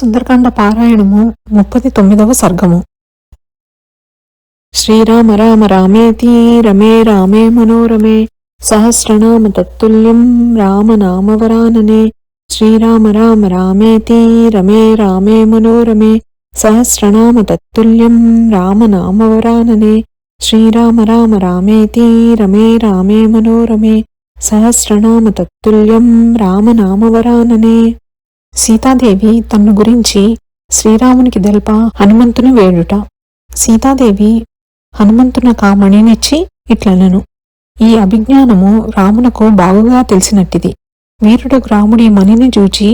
సుందరకాండ పారాయణము ముప్పది తొమ్మిదవ సర్గము. శ్రీరామ రామ రామేతి రమే రామే మనోరమే సహస్రనామ తత్తుల్యం రామనామవరాననే శ్రీరామ రామ రామేతి రమే రామే మనోరమే సహస్రనామ తత్తుల్యం రామనామవరాననే శ్రీరామ రామ రామేతి రమే రామే మనోరమే సహస్రనామ తత్తుల్యం రామనామవరాననే సీతాదేవి తన్ను గురించి శ్రీరామునికి తెల్ప హనుమంతుని వేడుట. సీతాదేవి హనుమంతునకు ఆ మణినిచ్చి ఇట్లనను. ఈ అభిజ్ఞానము రామునకు బాగుగా తెలిసినట్టిది. వీరుడు రాముడి మణిని చూచి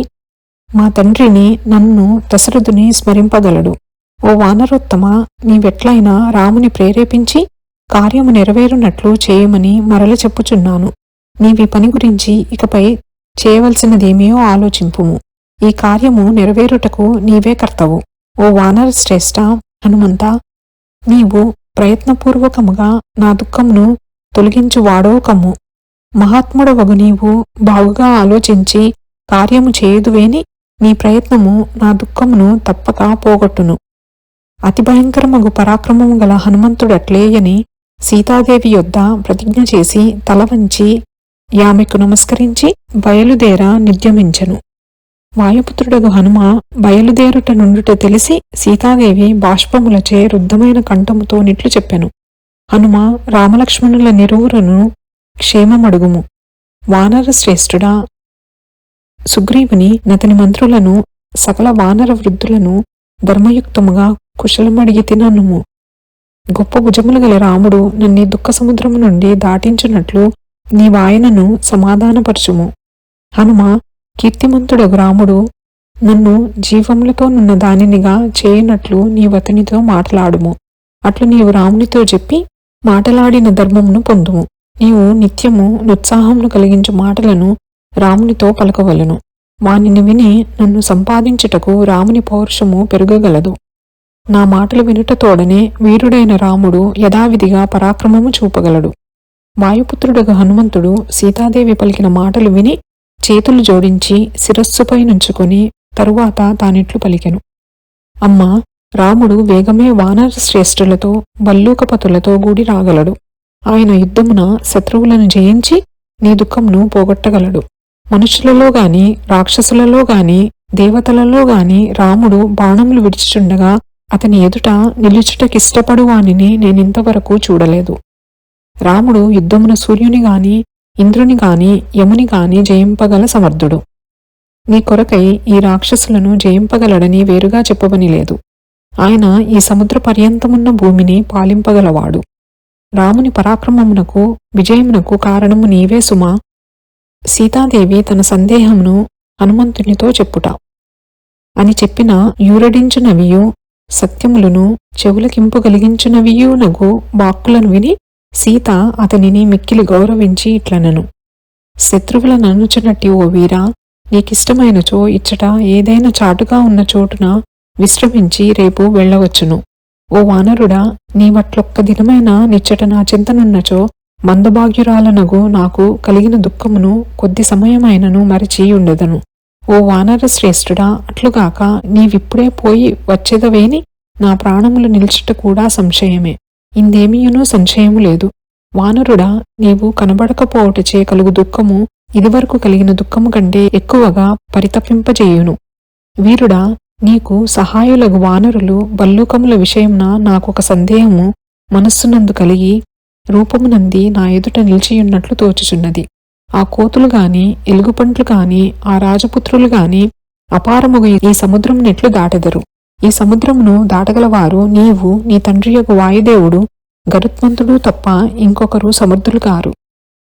మా తండ్రిని నన్ను దశరథుని స్మరింపగలడు. ఓ వానరోత్తమ నీవెట్లయినా రాముని ప్రేరేపించి కార్యము నెరవేరునట్లు చేయమని మరల చెప్పుచున్నాను. నీవి పని గురించి ఇకపై చేయవలసినదేమియో ఆలోచింపుము. ఈ కార్యము నెరవేరుటకు నీవే కర్తవు. ఓ వానర శ్రేష్ట హనుమంత నీవు ప్రయత్నపూర్వకముగా నా దుఃఖమును తొలగించువాడో కమ్ము మహాత్ముడవగు నీవు బాగుగా ఆలోచించి కార్యము చేయుదువేని నీ ప్రయత్నము నా దుఃఖమును తప్పక పోగొట్టును. అతి భయంకరమగు పరాక్రమము గల హనుమంతుడట్లేయని సీతాదేవి యొద్ద ప్రతిజ్ఞ చేసి తల వంచి యామెకు నమస్కరించి బయలుదేర నిద్యమించను. వాయుపుత్రుడగు హనుమ బయలుదేరుట నుండుట తెలిసి సీతాదేవి బాష్పములచే రుద్ధమైన కంఠముతో నిట్లు చెప్పెను. హనుమ రామలక్ష్మణుల నిరువురను క్షేమమడుగుము. వానర శ్రేష్ఠుడా సుగ్రీవుని నతని మంత్రులను సకల వానర వృద్ధులను ధర్మయుక్తముగా కుశలమడిగి తిననుము. గొప్ప భుజములు గల రాముడు నన్ని దుఃఖ సముద్రము నుండి దాటించున్నట్లు నీవాయనను సమాధానపరచుము. హనుమ కీర్తిమంతుడగు రాముడు నన్ను జీవములతో నున్న దానినిగా చేయనట్లు నీవతనితో మాటలాడుము. అట్లు నీవు రామునితో చెప్పి మాటలాడిన ధర్మమును పొందుము. నీవు నిత్యము నుత్సాహమును కలిగించు మాటలను రామునితో పలకవలను. వానిని విని నన్ను సంపాదించుటకు రాముని పౌరుషము పెరగగలదు. నా మాటలు వినుటతోడనే వీరుడైన రాముడు యథావిధిగా పరాక్రమము చూపగలడు. వాయుపుత్రుడగు హనుమంతుడు సీతాదేవి పలికిన మాటలు విని చేతులు జోడించి శిరస్సుపై నుంచుకొని తరువాత తానిట్లు పలికెను. అమ్మా రాముడు వేగమే వానర శ్రేష్ఠులతో బల్లూకపతులతో గూడి రాగలడు. ఆయన యుద్ధమున శత్రువులను జయించి నీ దుఃఖంను పోగొట్టగలడు. మనుషులలో గాని రాక్షసులలో గాని దేవతలలో గాని రాముడు బాణములు విడిచిచుండగా అతని ఎదుట నిలుచుటకిష్టపడు వానిని నేనింతవరకు చూడలేదు. రాముడు యుద్ధమున సూర్యుని గాని ఇంద్రుని గాని యముని గాని జయింపగల సమర్థుడు. నీ కొరకై ఈ రాక్షసులను జయింపగలడని వేరుగా చెప్పవని లేదు. ఆయన ఈ సముద్ర పర్యంతమున్న భూమిని పాలింపగలవాడు. రాముని పరాక్రమమునకు విజయమునకు కారణము నీవే సుమా. సీతాదేవి తన సందేహమును హనుమంతునితో చెప్పుట. అని చెప్పిన యూరడించినవియు సత్యములను చెవులకింపు కలిగించినవియునగు వాక్కులను విని సీత అతనిని మిక్కిలి గౌరవించి ఇట్లనను. శత్రువులను అనుచునట్టి ఓ వీరా నీకిష్టమైనచో ఇచ్చట ఏదైనా చాటుగా ఉన్న చోటున విశ్రమించి రేపు వెళ్ళవచ్చును. ఓ వానరుడా నీవట్లొక్క దినమైన నిచ్చట నా చింతనున్నచో మందభాగ్యురాలనగు నాకు కలిగిన దుఃఖమును కొద్ది సమయమైనను మరిచి ఉండదను ఓ వానర శ్రేష్ఠుడా అట్లుగాక నీవిప్పుడే పోయి వచ్చేదవేని? నా ప్రాణములు నిలిచిట కూడా సంశయమే. ఇందేమీయునూ సంశయము లేదు. వానరుడా నీవు కనబడకపోవటచే కలుగు దుఃఖము ఇదివరకు కలిగిన దుఃఖము కంటే ఎక్కువగా పరితపింపజేయును. వీరుడా నీకు సహాయులగు వానరులు బల్లూకముల విషయమున నాకొక సందేహము మనస్సునందు కలిగి రూపమునంది నా ఎదుట నిలిచియున్నట్లు తోచుచున్నది. ఆ కోతులు గాని ఎలుగుపంట్లు గాని ఆ రాజపుత్రులు గాని అపారముగా ఈ సముద్రం నెట్లు దాటెదరు. ఈ సముద్రమును దాటగలవారు నీవు నీ తండ్రి యొక్క వాయుదేవుడు గరుత్మంతుడు తప్ప ఇంకొకరు సమర్థులు కారు.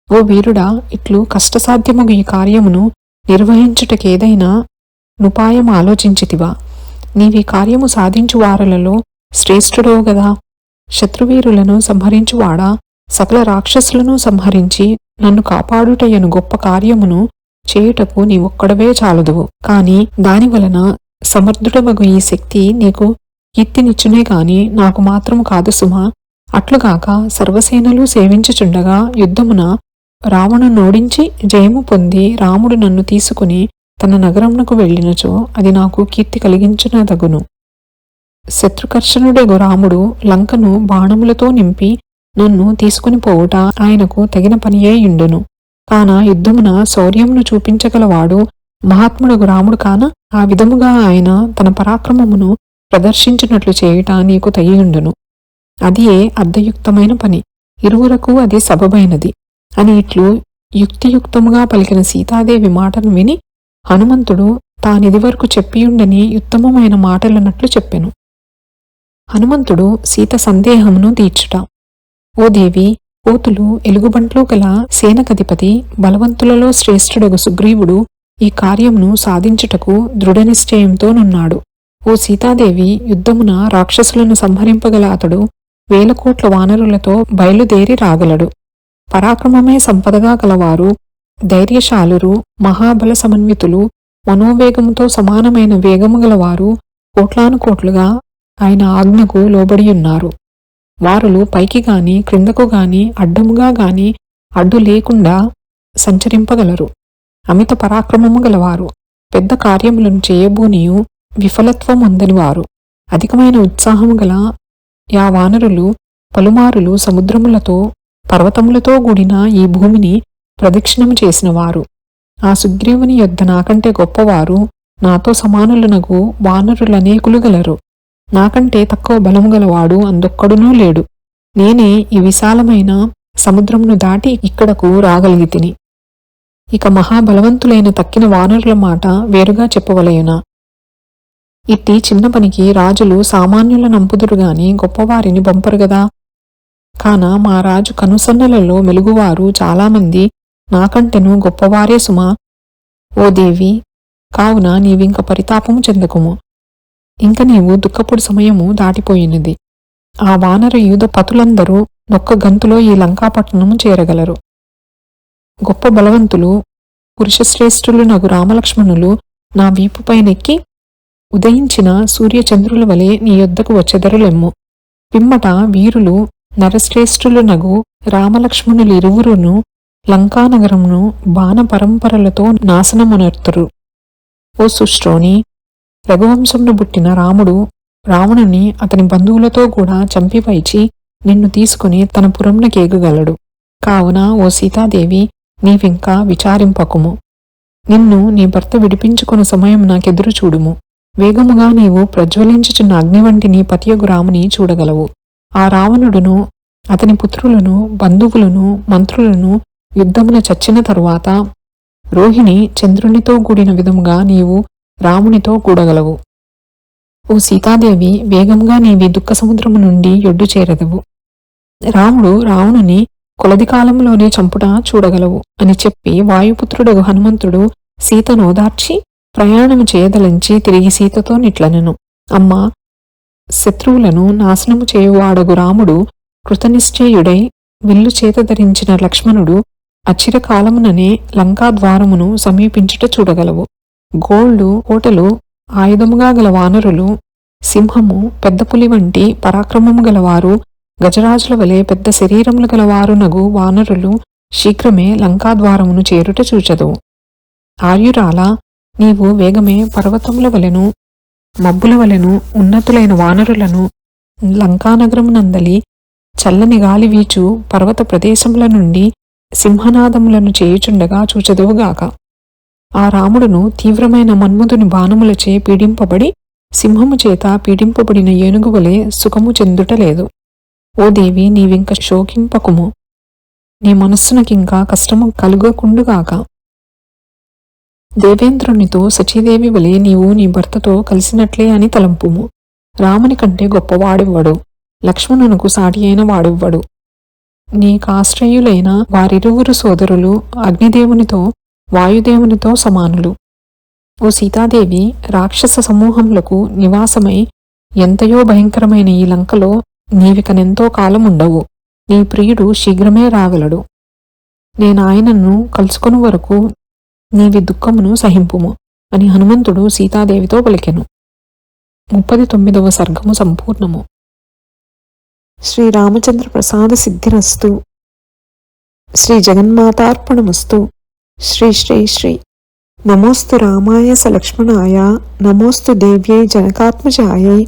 ఓ వీరుడా ఇట్లు కష్టసాధ్యమగు ఈ కార్యమును నిర్వహించుటకేదైనా నుపాయం ఆలోచించితివా? నీవి కార్యము సాధించు వారలలో శ్రేష్ఠుడవు గదా? శత్రువీరులను సంహరించువాడా? సకల రాక్షసులను సంహరించి నన్ను కాపాడుటయను గొప్ప కార్యమును చేయుటకు నీవొక్కడవే చాలదువు. కాని దానివలన సమర్థుడవగు ఈ శక్తి నీకు కీర్తినిచ్చునే గాని నాకు మాత్రము కాదు సుమా. అట్లుగాక సర్వసేనలు సేవించుచుండగా యుద్ధమున రావణు నోడించి జయము పొంది రాముడు నన్ను తీసుకుని తన నగరమునకు వెళ్ళినచో అది నాకు కీర్తి కలిగించునదగును. శత్రుకర్షణుడెగు రాముడు లంకను బాణములతో నింపి నన్ను తీసుకుని పోవుట ఆయనకు తగిన పనియే యుండును. కాన యుద్ధమున శౌర్యమును చూపించగలవాడు మహాత్ముడగు రాముడు కాన ఆ విధముగా ఆయన తన పరాక్రమమును ప్రదర్శించినట్లు చేయుట నీకు తయ్యుండును అదియే అర్ధయుక్తమైన పని. ఇరువురకు అది సబబైనది. అని ఇట్లు యుక్తియుక్తముగా పలికిన సీతాదేవి మాటను విని హనుమంతుడు తానిదివరకు చెప్పియుండని ఉత్తమమైన మాటలన్నట్లు చెప్పెను. హనుమంతుడు సీత సందేహమును తీర్చుట. ఓ దేవి పోతులు ఎలుగుబంట్లు గల సేనకధిపతి బలవంతులలో శ్రేష్ఠుడగు సుగ్రీవుడు ఈ కార్యమును సాధించుటకు దృఢనిశ్చయంతోనున్నాడు ఓ సీతాదేవి యుద్ధమున రాక్షసులను సంహరింపగల అతడు వేల కోట్ల వానరులతో బయలుదేరి రాగలడు. పరాక్రమమే సంపదగా గలవారు ధైర్యశాలురు మహాబల సమన్వితులు మనోవేగముతో సమానమైన వేగము గలవారు కోట్లాను కోట్లుగా ఆయన ఆజ్ఞకు లోబడియున్నారు. వారులు పైకి గాని క్రిందకు గాని అడ్డముగా గాని అడ్డు లేకుండా సంచరింపగలరు. అమిత పరాక్రమము గలవారు. పెద్ద కార్యములను చేయబోనియు విఫలత్వం వారు అధికమైన ఉత్సాహము గల యా వానరులు పలుమారులు సముద్రములతో పర్వతములతో కూడిన ఈ భూమిని ప్రదక్షిణము చేసినవారు. ఆ సుగ్రీవుని యొద్ద నాకంటే గొప్పవారు నాతో సమానులనగు వానరులనేకులు గలరు. నాకంటే తక్కువ బలము గలవాడు అందొక్కడునూ లేడు. నేనే ఈ విశాలమైన సముద్రమును దాటి ఇక్కడకు రాగలిగితిని. ఇక మహాబలవంతులైన తక్కిన వానరుల మాట వేరుగా చెప్పవలయునా? ఇట్టి చిన్న పనికి రాజులు సామాన్యుల నంపుదురు గాని గొప్పవారిని పంపరు గదా? కాన మా రాజు కనుసన్నలలో మెలుగువారు చాలామంది నాకంటెను గొప్పవారే సుమా. ఓ దేవి కావున నీవింక పరితాపము చెందకుము. ఇంక నీవు దుఃఖపుడు సమయము దాటిపోయినది. ఆ వానర యూధ పతులందరూ నొక్క గంతులో ఈ లంకాపట్టణము చేరగలరు. గొప్ప బలవంతులు పురుషశ్రేష్ఠులు నగు రామలక్ష్మణులు నా వీపుపైనెక్కి ఉదయించిన సూర్యచంద్రుల వలె నీ యొద్దకు వచ్చెదరులెమ్ము. పిమ్మట వీరులు నరశ్రేష్ఠులు నగు రామలక్ష్మణులిరువురును లంకానగరమును బాణపరంపరలతో నాశనమునర్తురు. ఓ సుష్ట్రోని రఘువంశంను పుట్టిన రాముడు రావణుని అతని బంధువులతో కూడా చంపివైచి నిన్ను తీసుకుని తన పురంనకేగగలడు కావున ఓ సీతాదేవి నీవింకా విచారింపకుము. నిన్ను నీ భర్త విడిపించుకున్న సమయం నాకెదురు చూడుము. వేగముగా నీవు ప్రజ్వలించుచున్న అగ్ని వంటి నీ పతియగు రాముని చూడగలవు. ఆ రావణుడును అతని పుత్రులను బంధువులను మంత్రులను యుద్ధమున చచ్చిన తరువాత రోహిణి చంద్రునితో కూడిన విధముగా నీవు రామునితో కూడగలవు. ఓ సీతాదేవి వేగంగా నీవి దుఃఖ సముద్రము నుండి యొడ్డు చేరదవు రాముడు రావణుని కొలది కాలంలోనే చంపుట చూడగలవు అని చెప్పి వాయుపుత్రుడు హనుమంతుడు సీతను ఓదార్చి ప్రయాణము చేయదలించి తిరిగి సీతతో నిట్లనెను. అమ్మా శత్రువులను నాశనము చేయువాడగు రాముడు కృతనిశ్చయుడై విల్లు చేత ధరించిన లక్ష్మణుడు అచిరకాలముననే లంకాద్వారమును సమీపించుట చూడగలవు. గోళ్ళు కోటలు ఆయుధముగా గల వానరులు సింహము పెద్ద పులి వంటి పరాక్రమము గలవారు గజరాజుల వలె పెద్ద శరీరములు గలవారు నగు వానరులు శీఘ్రమే లంకాద్వారమును చేరుట చూచదు ఆర్యురాల నీవు వేగమే పర్వతముల వలెను మబ్బుల వలెను ఉన్నతులైన వానరులను లంకానగరమునందలి చల్లని గాలి వీచు పర్వత ప్రదేశముల నుండి సింహనాదములను చేయుచుండగా చూచదువుగాక ఆ రాముడును తీవ్రమైన మన్మధుని బాణములచే పీడింపబడి సింహము చేత పీడింపబడిన ఏనుగు వలె సుఖము చెందుటలేదు ఓ దేవి నీవింక శోకింపకుము. నీ మనస్సునకింకా కష్టము కలుగకుండుగాక. దేవేంద్రునితో సచీదేవి వలె నీవు నీ భర్తతో కలిసినట్లే అని తలంపుము. రాముని కంటే గొప్పవాడివ్వడు. లక్ష్మణునకు సాటి అయిన వాడివ్వడు. నీకాశ్రయులైన వారిరువురు సోదరులు అగ్నిదేవునితో వాయుదేవునితో సమానులు. ఓ సీతాదేవి రాక్షస సమూహములకు నివాసమై ఎంతయో భయంకరమైన ఈ లంకలో నీవికనెంతో కాలముండవు నీ ప్రియుడు శీఘ్రమే రాగలడు. నేనాయనను కలుసుకుని వరకు నీవి దుఃఖమును సహింపుము అని హనుమంతుడు సీతాదేవితో పలికెను. ముప్పది తొమ్మిదవ సర్గము సంపూర్ణము. శ్రీరామచంద్ర ప్రసాద సిద్ధిరస్తు శ్రీ జగన్మాతార్పణమస్తు శ్రీ శ్రీ. శ్రీ నమోస్తు రామాయ సలక్ష్మణాయ లక్ష్మణాయ నమోస్తు దేవ్యై జనకాత్మజాయై.